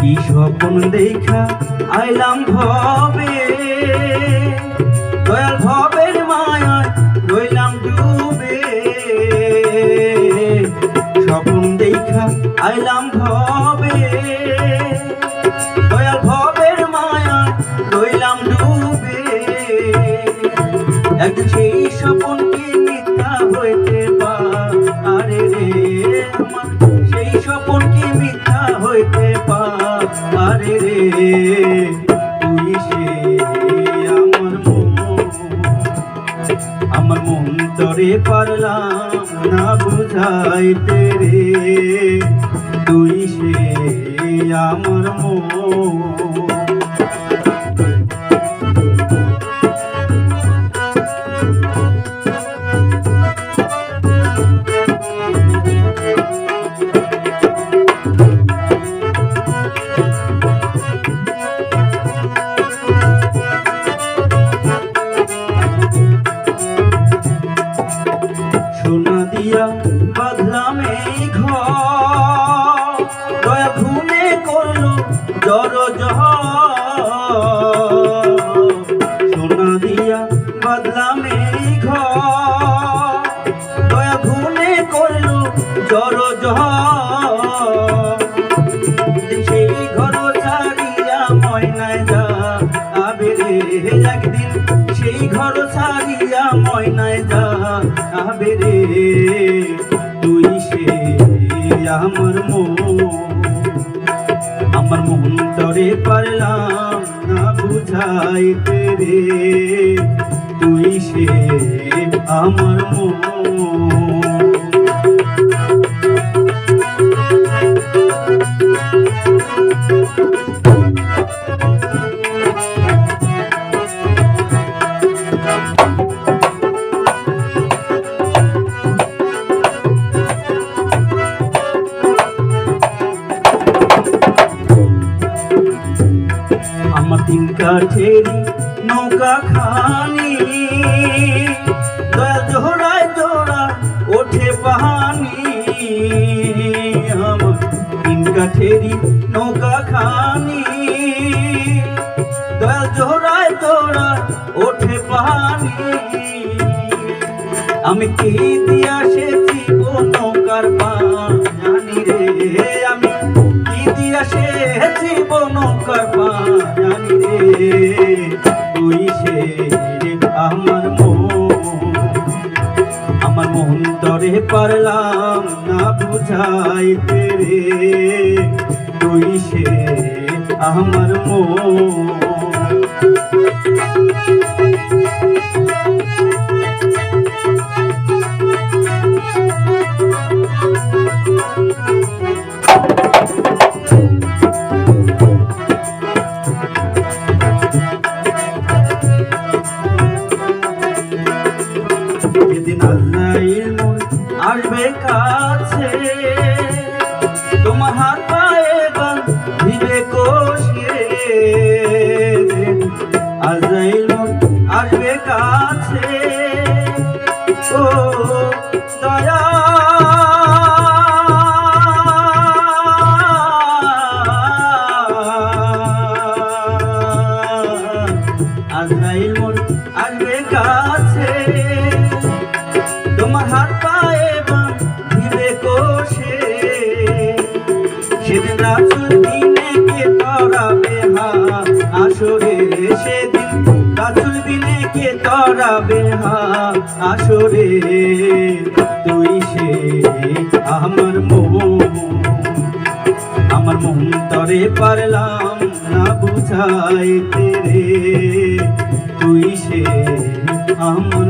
কি স্বপ্ন দেখা আইলাম ভবে। দয়াল ভবের মায়ায় রইলাম ডুবে। স্বপ্ন দেখা আইলাম ভবে। দয়াল ভবের মায়ায় রইলাম ডুবে। একদিন সেই স্বপনকে তরে পারলাম না বুঝাইতে রে। তুই সে আমার দিয়া বাঁধলাম এই ঘর। দয়া ঘুমে করল জর সোনা দিয়া বাঁধলাম এই ঘর। দয়া ঘুমে করল জর সেই রে একদিন সেই ঘর ছাড়িয়া ময়নায় যা আবে রে। তুই সে আমার মন আমার মন তরে পারলাম না বুঝাইতে রে। তুই সে আমার মন তিন কাঠেরি, নৌকা খানি। দয়াল জোড়ায় জোড়া ওঠে পাহানি। আমার তিন কাঠেরি, নৌকা খানি। দয়াল জোড়ায় জোড়া ওঠে পাহানি। আমি কি দিয়া সেছি ও নৌকার পানি কি দিয়া সেছি ও রে। সে আমার মন আমার মন পারলাম না বুঝাইতে রে। তুই সে আমার মন। আসবে কাছে। তোমার পায়ে বাঁধিবে কোষে আল্লাহর তরাবে হা আসরে। তুই সে আমার মন। আমার মন তরে পারলাম না বুঝাইতে রে। তুই সে আমার